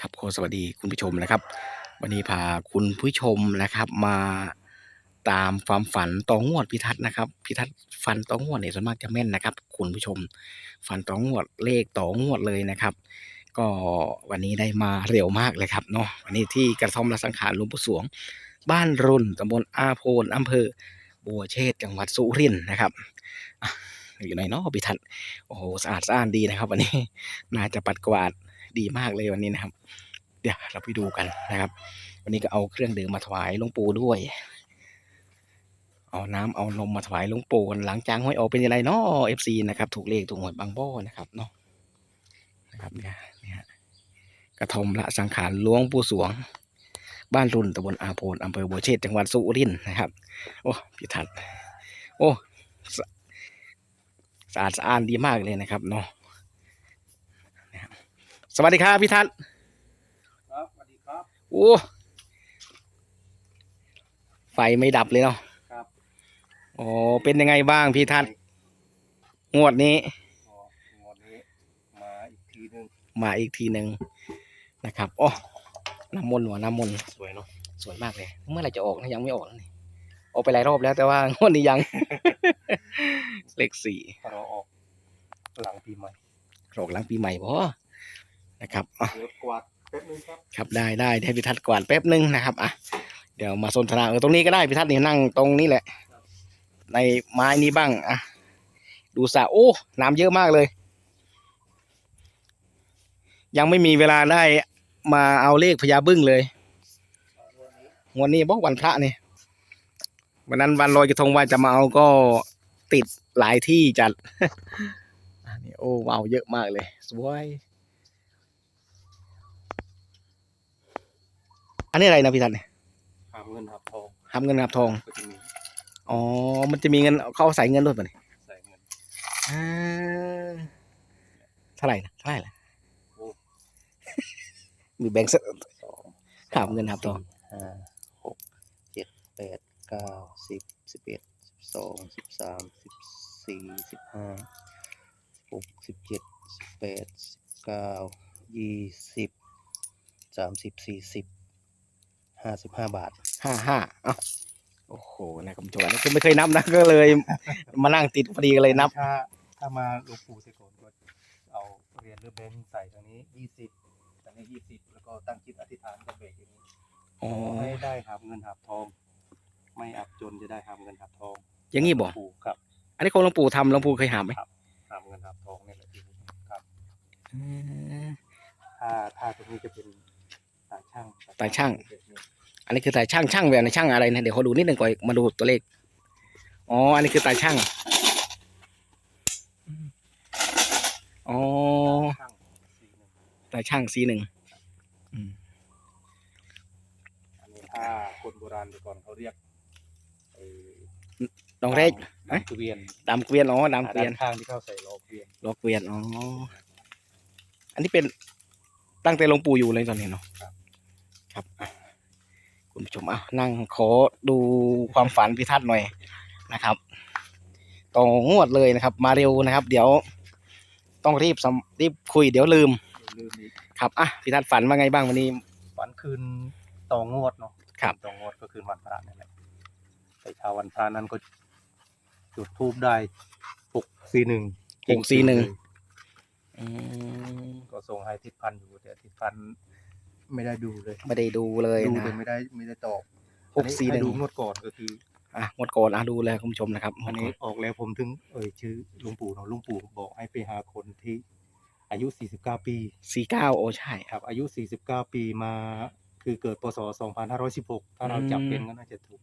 ครับขอสวัสดีคุณผู้ชมนะครับ วันนี้พาคุณผู้ชมนะครับ มาตามความฝันต่องวดพิทัศน์นะครับพิทัศน์ฟันต่องวดเนี่ยส่วนมากจะแม่นนะครับ คุณผู้ชม ฟันต่องวดเลขต่องวดเลยนะครับ ก็วันนี้ได้มาเร็วมากเลยครับเนาะวันนี้ที่กระท่อมละสังขารหลวงปู่สวง บ้านรุนตำบลอาโพนอำเภอ บัวเชษจังหวัดสุรินทร์นะครับอยู่ในเนาะพิทัศน์โอ้โหสะอาดสะอ้านดีนะครับ วันนี้น่าจะปัดกวาด ดีมากเลยวันนี้นะครับ เดี๋ยวเราไปดูกันนะครับ วันนี้ก็เอาเครื่องดื่มมาถวายหลวงปู่ด้วย เอาน้ำเอานมมาถวายหลวงปู่กันหลังจากห้อยออกเป็นยังไงเนาะเอฟซีนะครับ ถูกเลขถูกหวยบางบ่อนะครับเนาะนะครับเนี่ยเนี่ยกระทอมละสังขารหลวงปู่สวง บ้านรุ่นตำบลอาโพนอำเภอบัวเชษจังหวัดสุรินทร์นะครับ โอ้พิทัศน์โอ้สะอาดสะอ้านดีมากเลยนะครับเนาะ สวัสดีครับพิทัศน์ครับสวัสดีครับโอ้ไฟไม่ดับเลยเนาะครับโอ้เป็นยังไงบ้างพี่ทัศน์งวดนี้อ๋องวดนี้ มาอีกทีหนึงมาอีกทีหนึ่งนะครับโอ้น้ำมนต์หัวน้ำมนต์สวยเนาะสวยมากเลย เมื่อไหรจะออกนะยังไม่ออกนะนี่ออกไปหลายรอบแล้วแต่ว่างวดนี้ยัง เลขสี่เราออกหลังปีใหม่โรคหลังปีใหม่พอ นะครับอะเดี๋ยวกวาดแป๊บนึงครับครับได้ได้ให้พี่ทัศน์กวาดแป๊บนึงนะครับอะเดี๋ยวมาสนทนาเออตรงนี้ก็ได้พี่ทัศน์นี่นั่งตรงนี้แหละ ในไม้นี้บ้างอะดูสระโอ้น้ำเยอะมากเลย ยังไม่มีเวลาได้มาเอาเลขพญาบึ้งเลยงวันนี้บอกวันพระนี่วันนั้นวันลอยกระทงว่าจะมาเอาก็ติดหลายที่จัด อันนี้โอ้ว้าวเยอะมากเลย สวย อันนี้อะไรนะพี่ทันเนี่ยหามเงินหาทองทำเงินกับทอง ก็จะมีอ๋อ มันจะมีเงินเขาเอาใส่เงินด้วยป่ะเนี่ยใส่เงิน อ่าเท่าไหร่นะเท่าไหร่ล่ะโอ้ มีแบงค์สสองหามเงินหาทอง ห้าหกเจ็ดแปดเก้าสิบสิบเอ็ดสิบสองสิบสามสิบสี่สิบห้าสิบหกสิบเจ็ดสิบแปดสิบเก้ายี่สิบสามสิบสี่สิบ ห้าสิบห้าบาทห้าห้าเอ้าโอ้โหนะครับผมจอันนี้คือไม่เคยนับนะก็เลย มานั่งติดพอดีก็เลยนับ ถ้าถ้ามาหลวงปู่เสกโกนก็เอาเหรียญหรือแบงค์ใส่ตรงนี้ยี่สิบตรงนี้ยี่สิบแล้วก็ตั้งจิตอธิษฐานกับเบรกอย่างนี้อ๋อ ขอให้ได้หาบเงินหาบทอง ไม่อับจนจะได้หาบเงินหาบทองอย่างงี้บอกหลวงปู่ครับอันนี้ของหลวงปู่ทำหลวงปู่เคยหามไหมหาบเงินหาบทองนี่แหละที่ผมครับอืมถ้าถ้าตรงนี้จะเป็นตาช่าง ตาช่าง อันนี้คือตาช่างช่างแบบในช่างอะไรนะเดี๋ยวเขาดูนิดหนึ่งก่อนมาดูตัวเลขอ๋ออันนี้คือตาช่างอ๋อช่างสี่หนึ่งตาช่างสีหนึ่งอืมอันนี้ถ้าคนโบราณแต่ก่อนเขาเรียกไอ้ดองเรกเอ๊ะดำเกวียนดำเกวียนอ๋อดำเกวียนด้านข้างที่เขาใส่ล้อเกวียนล้อเกวียนอ๋ออันนี้เป็นตั้งแต่หลวงปู่อยู่เลยตอนนี้เนาะครับอะ คุณผู้ชมอะนั่งขอดูความฝันพิทัศน์หน่อยนะครับต่องวดเลยนะครับ มาเร็วนะครับ เดี๋ยวต้องรีบสำรีบคุยเดี๋ยวลืมอย่าลืมอีกครับอะพิทัศน์ฝันว่าไงบ้างวันนี้วันคืนต่องวดเนาะครับต่องวดก็คืนวันพระนั่นแหละแต่เช้าวันพระนั้นก็จุดทูบได้หกสี่หนึ่งหกสี่หนึ่งอืมก็ส่งให้ทิศพันธ์อยู่แต่ทิศพันธ์ ไม่ได้ดูเลยไม่ได้ดูเลยดูนะแต่ไม่ได้ไม่ได้ตอบหกสี่หนึ่งให้ดูงวดก่อนก็คืออะงวดก่อนอะดูเลยคุณผู้ชมนะครับอันนี้ออกแล้วผมถึงเอ่ยชื่อลุงปู่เนาะลุงปู่บอกให้ไปหาคนที่อายุ 49 ปีสี่เก้าโอ้ใช่ครับ อายุ 49 ปีมาคือเกิดพศ 2516 ถ้าเราจับเป็นก็น่าจะถูก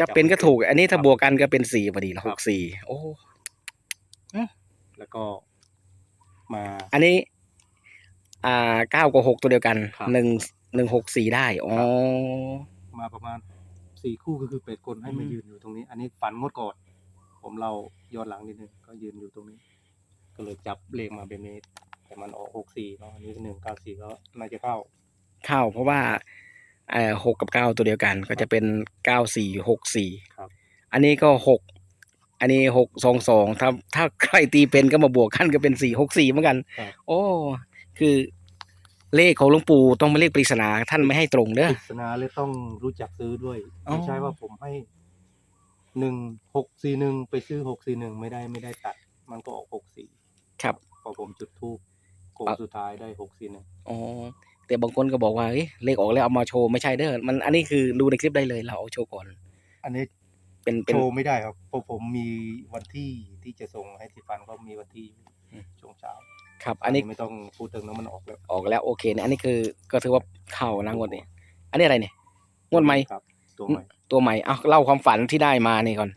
จะเป็นก็ถูก อันนี้ถ้าบวกกันก็เป็นสี่พอดีละครัหบกสี่โอ้แล้วก็มา อันนี้ อ่าเก้ากับหกตัวเดียวกันครับ หนึ่งหนึ่งหกสี่ได้อ๋อ มาประมาณสี่คู่ก็คือเป็ดคนให้มาอืม ยืนอยู่ตรงนี้ อันนี้ฝันงดก่อนผมเราย้อนหลังนิดนึงก็ยืนอยู่ตรงนี้ ก็เลยจับเลขมาแบบนี้ แต่มันออกหกสี่เนาะอันนี้หนึ่งเก้าสี่ก็น่าจะเข้าเข้าเพราะว่าเอ่อหกกับเก้าตัวเดียวกัน ก็จะเป็นเก้าสี่หกสี่ครับอันนี้ก็หกอันนี้หกสองสองถ้าถ้าใครตีเป็นก็มาบวกกันก็เป็นสี่หกสี่เหมือนกัน ครับ โอ้ คือเลขของหลวงปู่ต้องเป็นเลขปริศนาท่านไม่ให้ตรงเด้อ ปริศนาเลยต้องรู้จักซื้อด้วยอ๋อ ไม่ใช่ว่าผมให้หนึ่งหกสี่หนึ่งไปซื้อหกสี่หนึ่งไม่ได้ไม่ได้ตัด มันก็ออกหกสี่ครับ พอผมจุดทูบโค้งอะสุดท้ายได้หกสี่หนึ่งอ๋อแต่บางคนก็บอกว่าเฮ้ยเลขออกแล้วเอามาโชว์ไม่ใช่เด้อมันอันนี้คือดูในคลิปได้เลยเราเอาโชว์ก่อน อันนี้เป็นเป็น โชว์ไม่ได้ครับเพราะผมมีวันที่ที่จะส่งให้ที่ฟันก็มีวันที่อืม ช่วงเช้า ครับ อันนี้ไม่ต้องพูดถึงนะมันออกแล้วออกแล้วโอเคเนี่ยอันนี้คือก็ถือว่าเข้านะงวดนี้อันนี้อะไรเนี่ยงวดใหม่ครับ ตัวใหม่ตัวใหม่เอาเล่าความฝันที่ได้มานี่ก่อน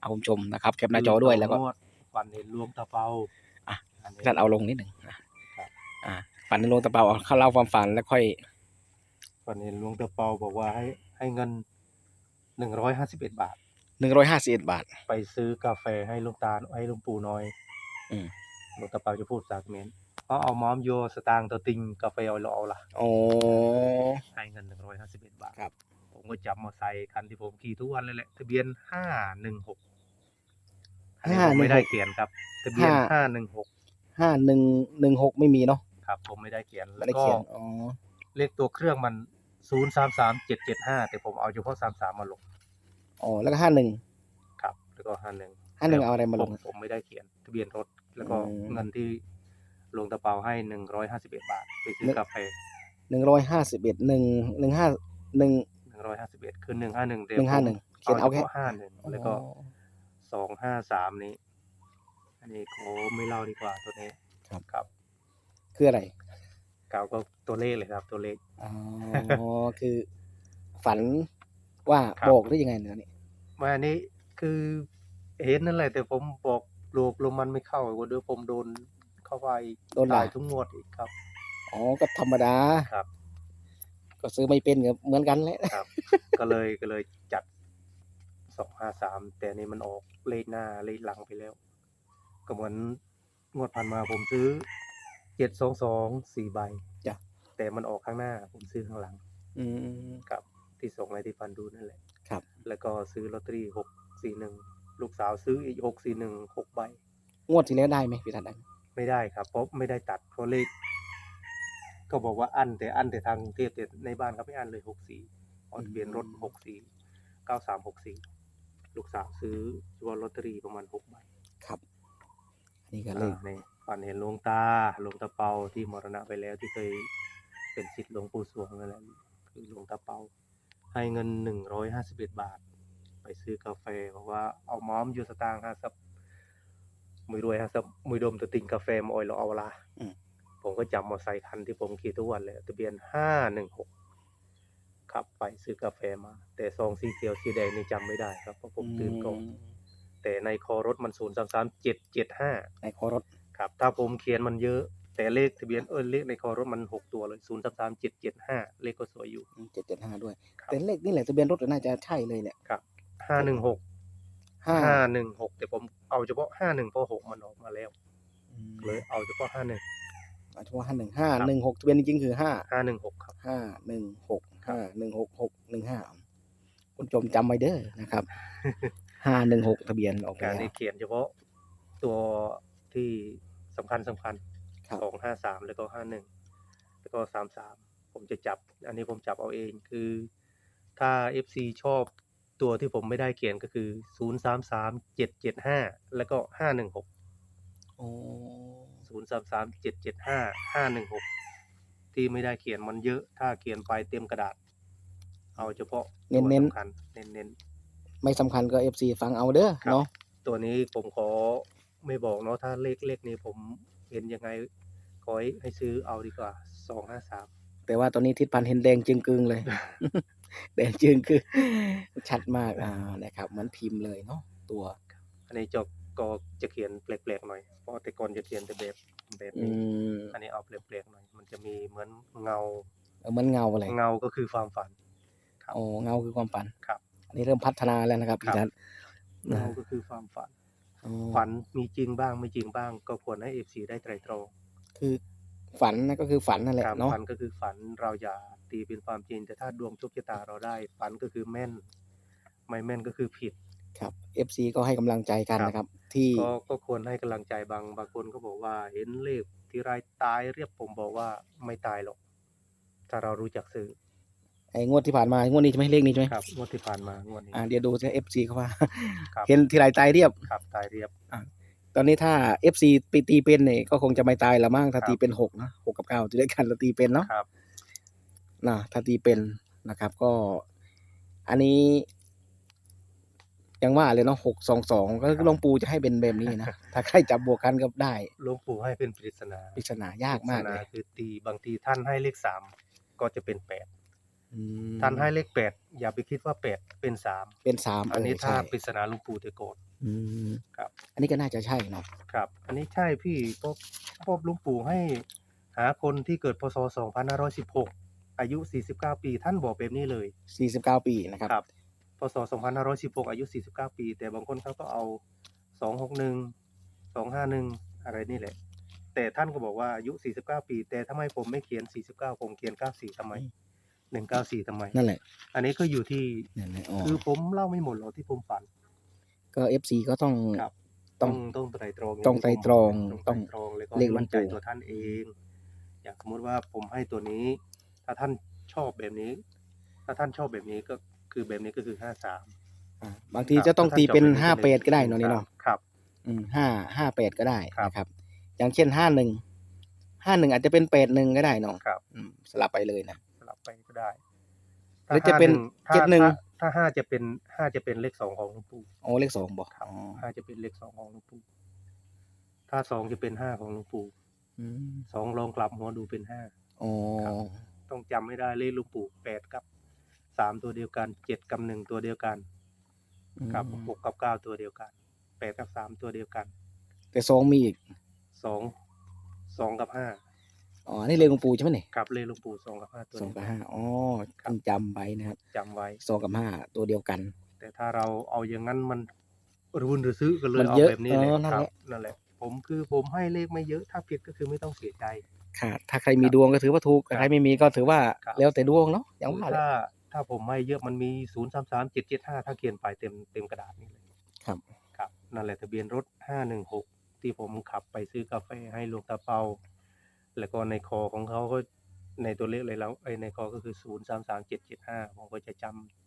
เอาคุณผู้ชมนะครับแคปหน้าจอด้วยแล้วก็นวดฟันเห็นรวมตะเปาอะนนี้ท่านเอาลงนิดหนึ่งนะครับอ่าฝันในโรงตะเปาเอาเข้าเล่าความฝันแล้วค่อยฟันเห็นรวมตะเปาบอกว่าให้ให้เงินหนึ่งร้อยห้าสิบเอ็ดบาทหนึ่งร้อยห้าสิบเอ็ดบาท ไปซื้อกาแฟให้ลุงตาลให้ลุงปู่น้อย อืม ลุงตะเปาจะพูดสากเมนเขาเอาม้อมโยสตางค์ตัวติงกาแฟเอาเราเอาละโอ้ ให้เงินหนึ่งร้อยห้าสิบเอ็ดบาทครับ ผมก็จับมอไซค์คันที่ผมขี่ทุกวันเลยแหละทะเบียนห้าหนึ่งหกห้าหนึ่งหกไม่ได้เขียนครับทะเบียนห้าห้าหนึ่งหกห้าหนึ่งหนึ่งหกไม่มีเนาะครับ ผมไม่ได้เขียนไม่แล้วได้ก็เขียนอ๋อเลขตัวเครื่องมันศูนย์สามสามเจ็ดเจ็ดห้าแต่ผมเอาเฉพาะสามสามมาลงอ๋อแล้วก็ห้าหนึ่งครับ แล้วก็ห้าหนึ่งห้าหนึ่งเอาอะไรมาลงผมผมไม่ได้เขียนทะเบียนรถ แล้วก็อืมเงินที่ลงตะเปาให้หนึ่งร้อยห้าสิบเอ็ดบาท ไปซื้อกาแฟหนึ่งร้อยห้าสิบเอ็ดหนึ่งหนึ่งห้าหนึ่งหนึ่งร้อยห้าสิบเอ็ดคือหนึ่งห้าหนึ่งหนึ่งห้าหนึ่งเขียนเอาแค่ห้าหนึ่งแล้วก็สองห้าสามนี้ อันนี้โอ้ไม่เล่าดีกว่าตัวนี้ครับครับ คืออะไรเก่าก็ตัวเลขเลยครับ ตัวเลขอ๋อคือ ฝันว่าครับบอกได้ยังไงเนี่ยนี่มาอันนี้คือเห็นนั่นแหละแต่ผมบอกโลกลมมันไม่เข้าว่าเดี๋ยวผมโดนเข้าไปโดนด่าจ่ายทุกงวดอีกครับ อ๋อก็ธรรมดา ครับ ก็ซื้อไม่เป็นกับเหมือนกันแหละ ครับ ก็เลยก็เลยจัดสองห้าสามแต่นี่มันออกเลขหน้าเลขหลังไปแล้ว ก็เหมือนงวดผ่านมาผมซื้อเจ็ดสองสองสี่ใบจ้ะ แต่มันออกข้างหน้า ผมซื้อข้างหลังอืมครับที่ส่งให้ที่ฟันดูนั่นแหละครับ แล้วก็ซื้อลอตเตอรี่หกสี่หนึ่ง ลูกสาวซื้ออีกหกสี่หนึ่งหกใบ งวดที่แล้วได้ไหมพี่ทัดได้ไหมไม่ได้ครับ เพราะไม่ได้ตัดเพราะเลขก็บอกว่าอันแต่อันแต่ทางกรุงเทพแต่ในบ้านเขาไม่อันเลยหกสี่ออนเปลี่ยนรถหกสี่เก้าสามหกสี่ลูกสาวซื้อเฉพาะลอตเตอรี่ประมาณหกใบครับ อันนี้ก็เลข อ่านี่ฝันเห็นหลวงตาหลวงตาเปาที่มรณะไปแล้วที่เคยเป็นศิษย์หลวงปู่สวงนั่นแหละคือหลวงตาเปา ให้เงินหนึ่งร้อยห้าสิบเอ็ดบาท ไปซื้อกาแฟบอกว่าเอาม้อมอยู่สตางค์ห้าสับมือรวยห้าสับมือดมตัวติงกาแฟมาออยเราเอาละอืมผมก็จำมอไซค์คันที่ผมขี่ทุกวันเลยทะเบียนห้าหนึ่งหกขับไปซื้อกาแฟมา แต่ซองสีเขียวสีแดงนี่จำไม่ได้ครับเพราะผมตื่นก่อนมแต่ในคอรถมันศูนย์สามสามเจ็ดเจ็ดห้าในคอรถครับ ถ้าผมเขียนมันเยอะ แต่เลขทะเบียนเออเลขในคอรถมันหกตัวเลยศูนย์สามสามเจ็ดเจ็ดห้าเลขก็สวยอยู่เจ็ดเจ็ดห้าด้วยครับแต่เลขนี่แหละทะเบียนรถน่าจะใช่เลยเนี่ยครับ ห้าหนึ่งหกห้าห้าหนึ่งหกแต่ผมเอาเฉพาะห้าหนึ่งเพราะหกมันออกมาแล้วอืมเลยเอาเฉพาะห้าหนึ่งเอาเฉพาะห้าหนึ่งห้าหนึ่งหกทะเบียนจริงๆคือห้าห้าหนึ่งหกครับห้าหนึ่งหกครับห้าหนึ่งหกหกหนึ่งห้าคุณผู้ชมจำไว้เด้อนะครับห้าหนึ่งหกทะเบียนออกไปการแล้นี้วเขียนเฉพาะตัวที่สำคัญสำคัญครับสองห้าสามแล้วก็ห้าหนึ่งแล้วก็สามสามผมจะจับ อันนี้ผมจับเอาเองคือ ถ้า FC ชอบ ตัวที่ผมไม่ได้เขียนก็คือศูนย์สามสามเจ็ดเจ็ดห้าแล้วก็ห้าหนึ่งหกโอ้ศูนย์สามสามเจ็ดเจ็ดห้าห้าหนึ่งหกที่ไม่ได้เขียนมันเยอะ ถ้าเขียนไปเต็มกระดาษ เอาเฉพาะตัวเน้นสำคัญเน้นเน้นๆไม่สำคัญก็เอฟซีฟังเอาเด้อครับเนาะๆตัวนี้ผมขอไม่บอกเนาะถ้าเลขเลขนี้ผมเห็นยังไงขอให้ให้ซื้อเอาดีกว่าสองห้าสามแต่ว่าตอนนี้ทิศพันธ์เห็นแดงจึงกึงเลย แดงจึงคือ ชัดมากอ่านะครับเหมือนพิมพ์เลยเนาะตัวอันนี้จบก็จะเขียนแปลกๆหน่อย เพราะแต่ก่อนจะเขียนแต่แบบแบบอืนี้มอันนี้เอาแปลกๆหน่อย มันจะมีเหมือนเงา เออเหมือนเงาอะไรเงาก็คือความฝันครับโอ้เงาคือความฝันครับอันนี้เริ่มพัฒนาแล้วนะครับครัพี่บทัศน์นะเงาก็คือความฝัน อ๋อฝันมีจริงบ้างไม่จริงบ้าง ก็ควรให้เอฟซีได้ไตรตรองคือฝันนะก็คือฝันนั่นแหละครับเนาะฝันก็คือฝันเราอย่า ตีเป็นความจริงแต่ถ้าดวงโชคชะตาเราได้ฝันก็คือแม่น ไม่แม่นก็คือผิด ครับ FC ก็ให้กำลังใจกันครับ นะครับ ที่ก็ก็ควรให้กำลังใจบางบางคนก็บอกว่าเห็นเลขที่ไรตายเรียบผมบอกว่าไม่ตายหรอก ถ้าเรารู้จักซื้อไอ้งวดที่ผ่านมางวดนี้ใช่ไหมเลขนี้ใช่ไหมครับงวดที่ผ่านมางวดนี้ อ่าเดี๋ยวดูจะเอฟซีเขาว่า ครับ เห็นทีไรตายเรียบ ครับตายเรียบ ตอนนี้ถ้าเอฟซีไปตีเป็นเนี่ยก็คงจะไม่ตายละมั้งถ้าครับ ตีเป็นหกนะหกกับเก้าจะได้กันเราตีเป็นเนาะครับ นะถ้าตีเป็นนะครับก็ อันนี้ยังว่าเลยเนาะหกสองสองก็หลวงปู่จะให้เป็นแบบนี้นะ ถ้าใครจับบวกกันก็ได้หลวงปู่ให้เป็นปริศนาปริศนายากมากปริศเลนายคือตีบางทีท่านให้เลขสามก็จะเป็นแปดอืมท่านให้เลขแปดอย่าไปคิดว่าแปดเป็นสามเป็นสามอันนี้เถ้าใช่ปริศนาหลวงปู่จะโกรธ อืมครับ อันนี้ก็น่าจะใช่เนาะครับ อันนี้ใช่พี่พบพบหลุงปู่ให้หาคนที่เกิดพศ2516 อายุ 49 ปี ท่านบอกแบบนี้เลยสี่สิบเก้าปีนะครับครับพศ2516 อายุ 49 ปี แต่บางคนเขาก็เอา 261 251 อะไรนี่แหละ แต่ท่านก็บอกว่าอายุ 49 ปี แต่ทำไมผมไม่เขียน 49 ผมเขียน 94ทำไม 194ทำไม นั่นแหละ อันนี้ก็อยู่ที่นั่นแหละอ๋อคือผมเล่าไม่หมดหรอกที่ผมฝัน ก็เอฟซีก็ต้อง ครับ ต้ต้อองงต้องไตรตรองต้องไตรตรองต้ต้อองงไตรตรองแล้วก็เลขหลวงมั่นใจปู่ตัวท่านเอง อย่างสมมติว่าผมให้ตัวนี้ ถ้าท่านชอบแบบนี้ ถ้าท่านชอบแบบนี้ก็คือแบบนี้ก็คือห้าสาม อ่าบางทีจะต้องตีเป็นห้าแปดก็ได้เนอะนี่เนาะครับ อืมห้าห้าแปดก็ได้ครับ นะครับ อย่างเช่นห้าหนึ่งห้าหนึ่งอาจจะเป็นแปดหนึ่งก็ได้เนาะครับอืมสลับไปเลยนะ สลับไปก็ได้หรือจะเป็นถ้าเจ็ดหนึ่งถ้าถ้าห้าจะเป็นห้าจะเป็นเลขสองของหลวงปู่โอ้เลขสองบอกครับอ๋อห้าจะเป็นเลขสองของหลวงปู่ถ้าสองจะเป็นห้าของหลวงปู่อืมสองลองกลับหัวดูเป็นห้าอ๋อครับ ต้องจำไม่ได้เลขหลูกปู่แปดกับสามตัวเดียวกันเจ็ดกับหนึ่งตัวเดียวกันกับอืมหกกับเก้าตัวเดียวกันแปดกับสามตัวเดียวกัน แต่สองมีอีกสองสองกับห้าอ๋อ นี่เลขหลวงปู่ใช่ไหมเนี่ยกับเลขหลูกปู่สองกับห้าตัวสองเดียวกับกันห้าอ๋อครับต้องจำไว้นะครับจำไว้สองกับห้าตัวเดียวกัน แต่ถ้าเราเอาอย่างนั้นมันรุนหรือซื้อก็เลยมันเอาเยอะแบบนี้เลยเออนั่นครัแหบละนั่นแหละผมคือผมให้เลขไม่เยอะถ้าผิดก็คือไม่ต้องเสียใจ ค่ะถ้าใครมีดวงก็ถือว่าถูกครับใครไม่มีก็ถือว่าครับ แล้วแต่ดวงเนาะอย่างคือว่าแหละถ้าถ้าผมให้เยอะมันมีศูนย์สามสามเจ็ดเจ็ดห้าถ้าเขียนไปเต็มเต็มกระดาษนี่เลยครับ ครับนั่นแหละทะเบียนรถห้าหนึ่งหกที่ผมขับไปซื้อกาแฟให้หลวงตาเปา แล้วก็ในคอของเขาก็ในตัวเลขเลยแล้วไอ้ในคอก็คือศูนย์สามสามเจ็ดเจ็ดห้าผมก็จะจ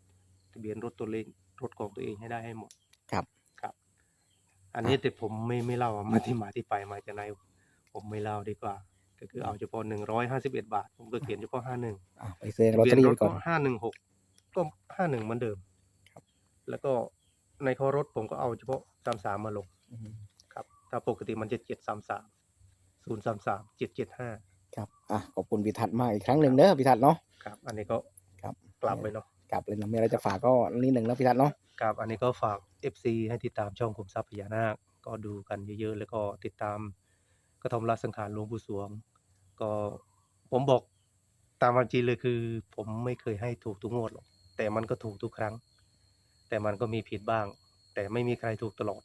ำทะเบียนรถตัวเลขรถของตัวเองให้ได้ให้หมดครับ ครับ อันนี้แต่ผมไม่ไม่เล่าว่ามาที่มาที่ไปมาจากไหนผมไม่เล่าดีกว่า ก็คือเอาเฉพาะหนึ่งร้อยห้าสิบเอ็ดบาท ผมก็เขียนเฉพาะห้าหนึ่งอะไปซื้อลอตเตอรี่ไปก่อนห้าหนึ่งหกก็ห้าหนึ่งเหมือนเดิมครับ แล้วก็ในคอรถผมก็เอาเฉพาะสามสามมาลงอืมครับ ถ้าปกติมันจะเจ็ดสามสามศูนย์สามสามเจ็ดเจ็ดห้าครับอะขอบคุณพิทัศน์มากอีกครั้งหนึ่งเด้อพิทัศน์เนาะครับ อันนี้ก็ครับกลับไปเนาะกลับเลยนะมีอะไรจะฝากก็นิดหนึ่งนะพิทัศน์เนาะครับอันนี้ก็ฝาก FC ให้ติดตามช่องคุมทรัพย์พญานาคก็ดูกันเยอะๆ แล้วก็ติดตาม กระทอมราสังขารหลวงปู่สวง ก็ผมบอกตามความจริงเลยคือ ผมไม่เคยให้ถูกทุกงวดหรอกแต่มันก็ถูกทุกครั้ง แต่มันก็มีผิดบ้าง แต่ไม่มีใครถูกตลอด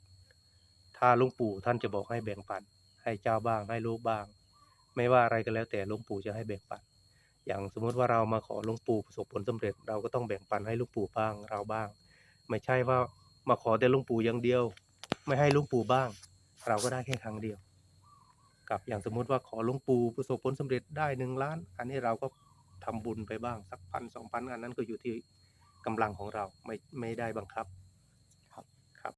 ถ้าหลุงปู่ท่านจะบอกให้แบ่งปัน ให้เจ้าบ้างให้ลูกบ้าง ไม่ว่าอะไรก็แล้วแต่หลุงปู่จะให้แบ่งปัน อย่างสมมุติว่าเรามาขอหลุงปู่ประสบผลสำเร็จ เราก็ต้องแบ่งปันให้หลุงปู่บ้างเราบ้าง ไม่ใช่ว่ามาขอแต่หลุงปู่อย่างเดียว ไม่ให้หลุงปู่บ้าง เราก็ได้แค่ครั้งเดียว กับอย่างสมมุติว่าขอหลวงปู่ประสบผลสำเร็จได้หนึ่งล้าน อันนี้เราก็ทำบุญไปบ้างสักพันสองพันอันนั้นก็อยู่ที่กำลังของเราไม่ไม่ได้บังคับ